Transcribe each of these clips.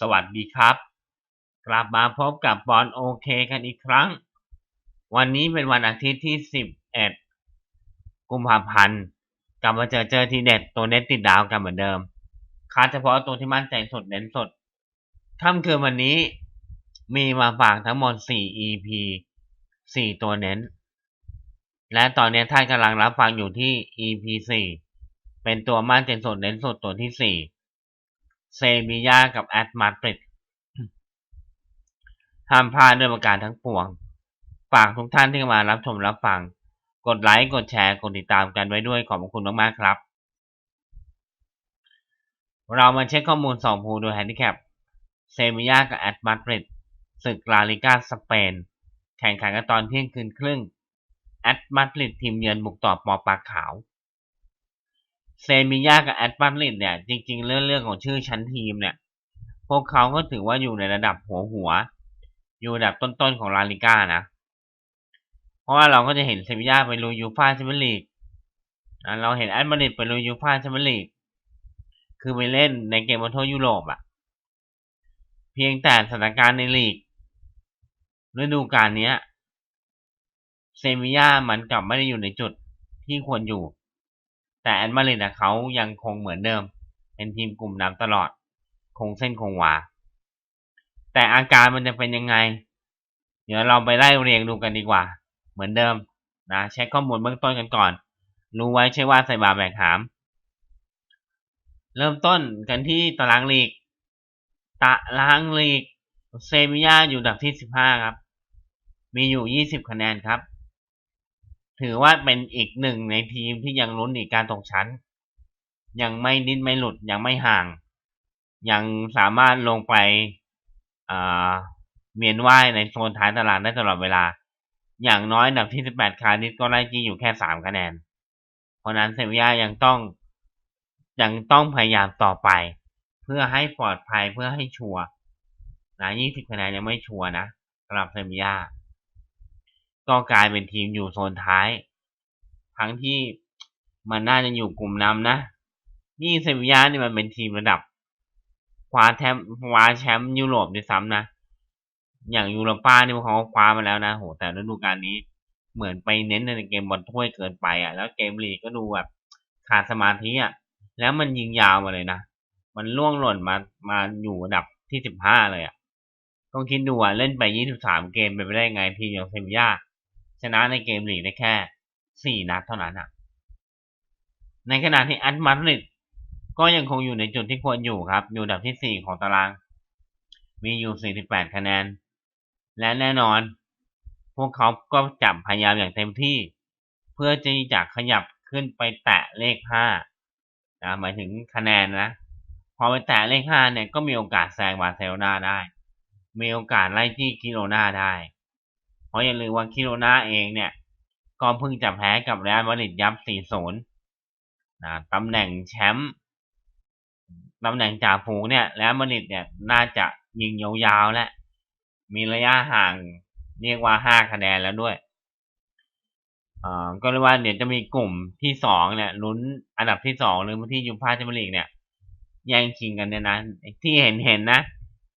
สวัสดีครับ กลับมาพบกับบอลโอเคกันอีกครั้ง วันนี้เป็นวันอาทิตย์ที่ 11 กุมภาพันธ์กลับมาเจอเจอทีเด็ดตัวเน็ตติดดาวกันเหมือนเดิมคัดเฉพาะตัวที่มั่นใจสดเน้นสดค่ำคืนวันนี้มีมาฝากทั้งหมด 4 EP 4 ตัวเน้น และตอนนี้ท่านกำลังรับฟังอยู่ที่ EP 4เป็นตัวมั่นใจสดเน้นสดตัวที่ 4 เซบียากับแอตมาดริดห้ามพลาดด้วยประการทั้งปวง ฝากทุกท่านที่มารับชมรับฟัง กดไลค์ กดแชร์ กดติดตามกันไว้ด้วยขอบคุณมากๆครับ เรามาเช็คข้อมูลสองภูโดยแฮนดิแคป เซบียากับแอตมาดริดศึกลาลิกาสเปน แข่งขันกันตอนเที่ยงคืนครึ่ง แอตมาดริดทีมเยือนบุกต่อปอปากขาว เซบียากับแอตมาดริดเนี่ย จริง ๆ เรื่องเรื่องของชื่อชั้นทีมเนี่ย พวกเขาก็ถือว่าอยู่ในระดับหัวหัว อยู่ระดับต้นๆของลาลิก้านะ เพราะว่าเราก็จะเห็นเซบียาไปลุยยูฟ่าแชมเปี้ยนลีกเราเห็นแอตมาดริดไปลุยยูฟ่าแชมเปี้ยนลีกคือไปเล่นในเกมบอลทั่วยุโรปอะเพียงแต่สถานการณ์ในลีกฤดูกาลนี้เซบียามันกลับไม่ได้อยู่ในจุดที่ควรอยู่ แต่แอตมาดริดเขายังคงเหมือนเดิม เป็นทีมกลุ่มนำตลอด คงเส้นคงวา แต่อาการมันจะเป็นยังไง เดี๋ยวเราไปไล่เรียงดูกันดีกว่า เหมือนเดิมนะเช็คข้อมูลเบื้องต้นกันก่อน รู้ไว้ใช่ว่าใส่บาแบกหาม เริ่มต้นกันที่ตารางลีก ตารางลีก เซบียาอยู่อันดับที่ 15 ครับ มีอยู่ 20 คะแนนครับ ถือว่าเป็นอีกหนึ่งในทีมที่ยังลุ้นอีกการตกชั้น ยังไม่ดิ้นไม่หลุดยังไม่ห่าง ยังสามารถลงไปเมียนว่ายในโซนท้ายตารางได้ตลอดเวลา อย่างน้อยอันดับที่ 18 คาดิสก็ไล่จีอยู่แค่ 3 คะแนน เพราะนั้นเซบียายังต้องยังต้องพยายามต่อไป เพื่อให้ปลอดภัยเพื่อให้ชัวร์นะ20คะแนนยังไม่ชัวร์นะสำหรับเซบียา ก็กลายเป็นทีมอยู่โซนท้าย ทั้งที่มันน่าจะอยู่กลุ่มนำนะ นี่เซบียานี่มันเป็นทีมระดับคว้าแชมป์คว้าแชมป์ยุโรปด้วยซ้ำนะ อย่างยูโรป้านี่เขาคว้ามาแล้วนะโหแต่ฤดูกาลนี้เหมือนไปเน้นในเกมบอลถ้วยเกินไปอะ แล้วเกมลีกก็ดูแบบขาดสมาธิอะ แล้วมันยิงยาวมาเลยนะ มันล่วงหล่นมา มาอยู่อันดับที่สิบห้าเลยอะ ต้องคิดดูอะ เล่นไปยี่สิบสามเกมไปไม่ได้ไงทีมอย่างเซบียา ชนะในเกมลีกได้แค่สี่นัดเท่านั้นอะ ในขณะที่อันมาดริดก็ยังคงอยู่ในจุดที่ควรอยู่ครับ อยู่อันดับที่ 4 ของตาราง มีอยู่ 48 คะแนน และแน่นอน พวกเขาก็จับพยายามอย่างเต็มที่ เพื่อที่จะขยับขึ้นไปแตะเลข 5 นะหมายถึงคะแนนนะพอไปแตะเลข5เนี่ยก็มีโอกาสแซงบาร์เซโลนาได้ มีโอกาสไล่ที่คิโรนาได้ ราะอย่าลืมว่าคิโรนาเองเนี่ย ก็เพิ่งจะแพ้กับเรอัลมาดริดยับ 4-0นะตำแหน่งแชมป์ตำแหน่งจ่าฝูงเนี่ยแล้วมาริดเนี่ยน่าจะยิงยาวๆและ มีระยะห่างเรียกว่าห้าคะแนนแล้วด้วยอ่าก็เรียกว่าเดี๋ยวจะมีกลุ่มที่สองเนี่ยลุ้นอันดับที่สองหรือที่ยูฟ่าแชมเปี้ยนลีกเนี่ยแย่งชิงกันเนี่ยนะที่เห็นเห็นนะ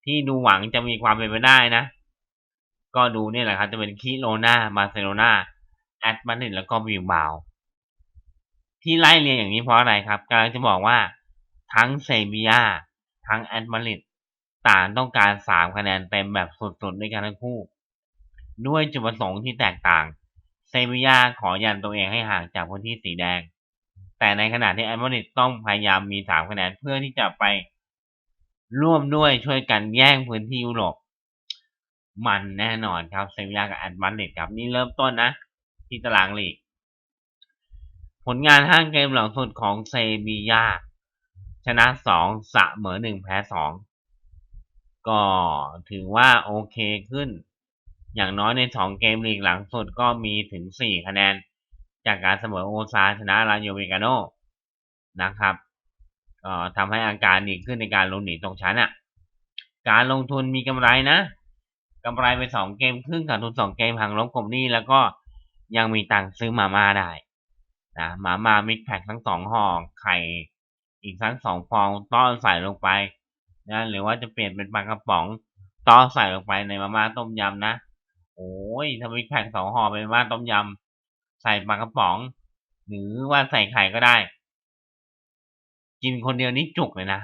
ที่ดูหวังจะมีความเป็นไปได้นะ ก็ดูนี่แหละครับ จะเป็นคิโรนาบาร์เซโลนาแอตมาดริดแล้วก็บิลบาวที่ไล่เรียงอย่างนี้เพราะอะไรครับกำลังจะบอกว่าทั้งเซบียาทั้งแอตมาริดต่างต้องการสามคะแนนเต็มแบบสุดๆด้วยกันทั้งคู่ ด้วยจุดประสงค์ที่แตกต่าง เซบียาขอยันตัวเองให้ห่างจากพื้นที่สีแดง แต่ในขณะที่แอตมาริดต้องพยายามมีสามคะแนนเพื่อที่จะไปร่วมด้วยช่วยกันแย่งพื้นที่ยุโรป มันแน่นอนครับเซบียากับแอตมาริดครับนี่เริ่มต้นนะ ที่ตารางลีก ผลงานห้างเกมหลังสุดของเซบียาชนะสองเสมอหนึ่งแพ้สองก็ถือว่าโอเคขึ้น อย่างน้อยในสองเกมลีกหลังสุดก็มีถึงสี่คะแนน จากการเสมอโอซาชนะลาโยเวกาโนนะครับก็ทำให้อาการดีขึ้นในการลุ้นหนีตรงชั้นอะ การลงทุนมีกำไรนะ กำไรไปสองเกมครึ่งขาดทุนสองเกมห่างลบกลมนี่แล้วก็ยังมีตังค์ซื้อมาม่าได้นะมาม่ามิกแพ็คทั้งสองห่อไข่อีกทั้งสองฟองต้อนใส่ลงไปนะหรือว่าจะเปลี่ยนเป็นปลากระป๋องต้อนใส่ลงไปในมาม่าต้มยำนะโอ้ยถ้าวิกแพ็คสองห่อเป็นมาม่าต้มยำใส่ปลากระป๋อง หรือว่าใส่ไข่ก็ได้ กินคนเดียวนี่จุกเลยนะ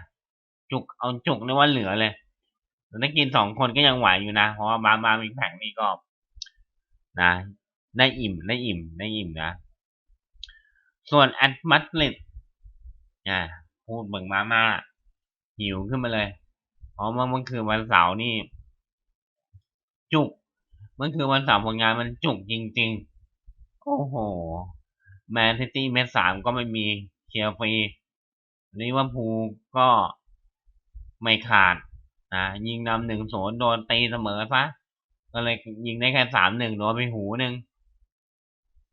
จุกเอาจุกนี่ว่าเหลือเลย แต่ถ้ากินสองคนก็ยังไหวอยู่นะ เพราะว่ามามาวิกแพคนี่ก็นะได้อิ่มได้อิ่มได้อิ่มนะ ส่วนแอดมัตลิดอ่าพูดเบิ่งมามาหิวขึ้นมาเลยเพราะเมื่อเมื่อคืนวันเสาร์นี่ จุกเมื่อคืนวันเสาร์ผลงานมันจุกจริง ๆ โอ้โห แมนซิตี้เมสสามก็ไม่มีเชียร์ฟรีลิเวอร์พูลก็ไม่ขาด นะยิงนำหนึ่งศูนย์โดนตีเสมอซะก็เลยยิงได้แค่สามหนึ่งโดนไปหูหนึ่ง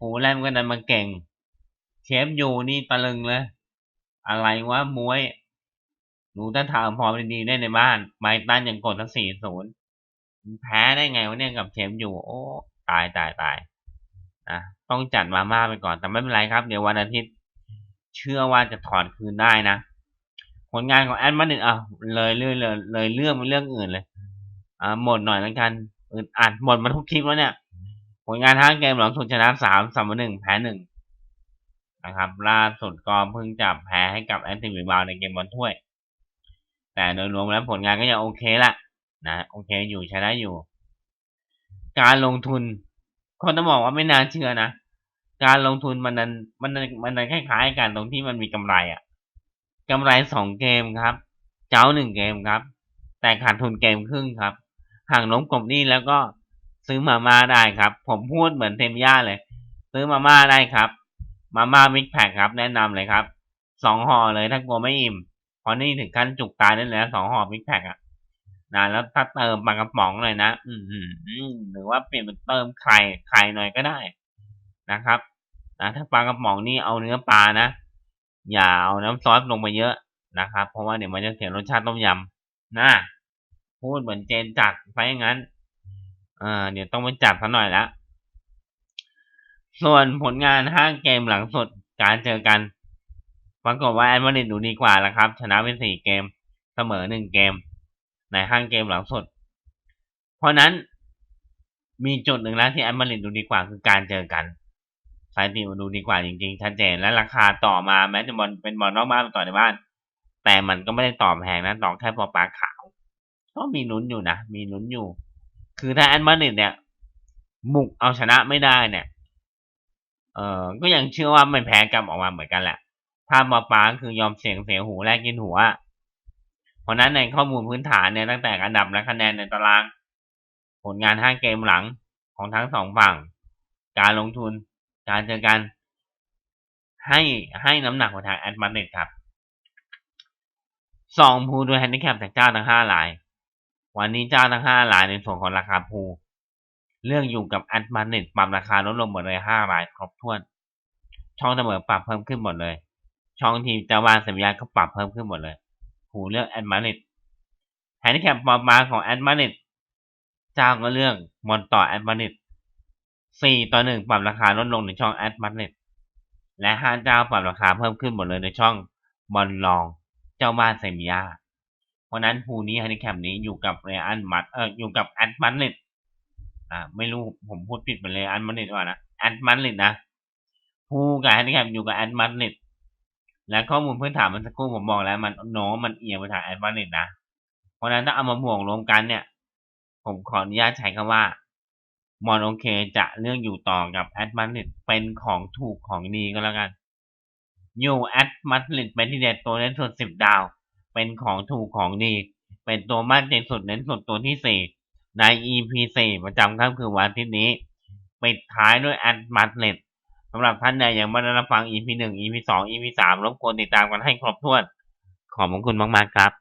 หูแลมก็ดันมาเก่ง เชฟยูนี่ตะลึงเลยอะไรวะมวยหนูถ้าถามพอดีๆได้ในบ้านไมตันยังกดทั้งสี่ศูนย์แพ้ได้ไงวะเนี่ยกับเชฟยูโอ้ตายตายตายนะต้องจัดมาม่าไปก่อนแต่ไม่เป็นไรครับ เดี๋ยววันอาทิตย์ เชื่อว่าจะถอนคืนได้นะ ผลงานของแอดมานิดอะเลยเรื่องเลยเลยเรื่องเป็นเรื่องอื่นเลย อ่าหมดหน่อยแล้วกันอึดอัดหมดมาทุกคลิปแล้วเนี่ย ผลงานทั้งเกมหลังสุดชนะสามสามหนึ่งแพ้หนึ่งนะครับ ล่าสุดก็เพิ่งจับแพ้ให้กับแอนติวิบาลในเกมบอลถ้วย แต่โดยรวมแล้วผลงานก็ยังโอเคละนะโอเคอยู่ใช้ได้อยู่ การลงทุนคนต้องบอกว่าไม่น่าเชื่อนะ การลงทุนมันนั้นมันนั้นมันนั้นคล้ายๆกันตรงที่มันมีกำไรอะ่ะ กำไรสองเกมครับ เจ้าหนึ่งเกมครับ แต่ขาดทุนเกมครึ่งครับห่างล้มกบหนี้แล้วก็ซื้อมาม่าได้ครับ ผมพูดเหมือนเทมย่าเลย ซื้อมาม่าได้ครับ มาม่ามิกแพคครับ แนะนำเลยครับสองห่อเลยถ้ากลัวไม่อิ่มเพราะนี่ถึงขั้นจุกตายได้เลยสองห่อมิกแพคอะนะแล้วถ้าเติมปลากระป๋องเลยนะอืมอืมอืมหรือว่าเปลี่ยนเป็นเติมไข่ไข่หน่อยก็ได้นะครับนะถ้าปลากระป๋องนี่เอาเนื้อปลานะ อย่าเอาน้ำซอสลงไปเยอะนะครับ เพราะว่าเดี๋ยวมันจะเสียรสชาติต้มยำนะพูดเหมือนเจนจัดไปอย่างนั้นอ่าเดี๋ยวต้องไปจัดซะหน่อยละส่วนผลงานห้าเกมหลังสุดการเจอกันปรากฏว่าแอนมาริดดูดีกว่าแล้วครับ ชนะเป็นสี่เกมเสมอหนึ่งเกม ในห้าเกมหลังสุด เพราะนั้นมีจุดหนึ่งแล้วที่แอนมาริดดูดีกว่าคือการเจอกัน สายติมันดูดีกว่าจริงๆชัดเจนและราคาต่อมาแม้จะบอลเป็นบอลนอกบ้านต่อในบ้าน แต่มันก็ไม่ได้ต่อแพงนะต่อแค่ปอปลาขาวก็มีลุ้นอยู่นะมีลุ้นอยู่ คือถ้าแอนมาริดเนี่ยบุกเอาชนะไม่ได้เนี่ย เออก็ยังเชื่อว่าไม่แพ้กลับออกมาเหมือนกันแหละ ถ้าปอปลาคือยอมเสียงเสียหูแลกกินหัว เพราะนั้นในข้อมูลพื้นฐานเนี่ยตั้งแต่อันดับและคะแนนในตาราง ผลงานห้าเกมหลังของทั้งสองฝั่ง การลงทุน การเจอกัน ให้ให้น้ำหนักไปทางแอดมาริดครับสองภูโดยแฮนดิแคปจากเจ้าทั้งห้าราย วันนี้เจ้าทั้งห้ารายในส่วนของราคาภูเรื่องอยู่กับแอดมาริดปรับราคาลดลงหมดเลยห้ารายครบถ้วน ช่องเสมอปรับเพิ่มขึ้นหมดเลย ช่องทีมเจ้าบ้านสัญญาก็ปรับเพิ่มขึ้นหมดเลยภูเลือกแอดมาริดแฮนดิแคปปรับมาของแอดมาริดเจ้าก็เลือกมอนต่อแอดมาริดสี่ต่ อหนึ่งปรับราคาลดลงในช่องแอดมาริดและห้าเจ้าปรับราคาเพิ่มขึ้นหมดเลยในช่องบอลลอง เจ้าบ้านเซมิยาเพราะนั้นภูนี้ฮันิแคปนี้อยู่กับเรอันมัดเอออยู่กับแอดมาริดอ่าไม่รู้ผมพูดผิดไปเลยอันมาริดว่านะแอดมาริดนะภูกับฮันิแคปอยู่กับแอดมาริดและข้อมูลพื้นฐานมันสักครู่ผมบอกแล้วมันโน้มมันเอียงไปทางแอดมาริดนะเพราะนั้นถ้าเอามาบวกรวมกันเนี่ย ผมขออนุญาตใช้คำว่า มอนโอเคจะเลือกอยู่ต่อกับแอดมาริดเป็นของถูกของดีก็แล้วกัน อยู่แอดมาริดเป็นที่เด็ดตัวเน้นสุดสิบดาว เป็นของถูกของดี เป็นตัวมั่นใจสุดเน้นสุดตัวที่สี่ใน EP สี่ประจำค่ำคือวันอาทิตย์นี้ ปิดท้ายด้วยแอดมาริดสำหรับท่านใดยังไม่ได้รับฟัง EP หนึ่ง EP สอง EP สามรบกวนติดตามกันให้ครบถ้วน ขอบคุณมากๆครับ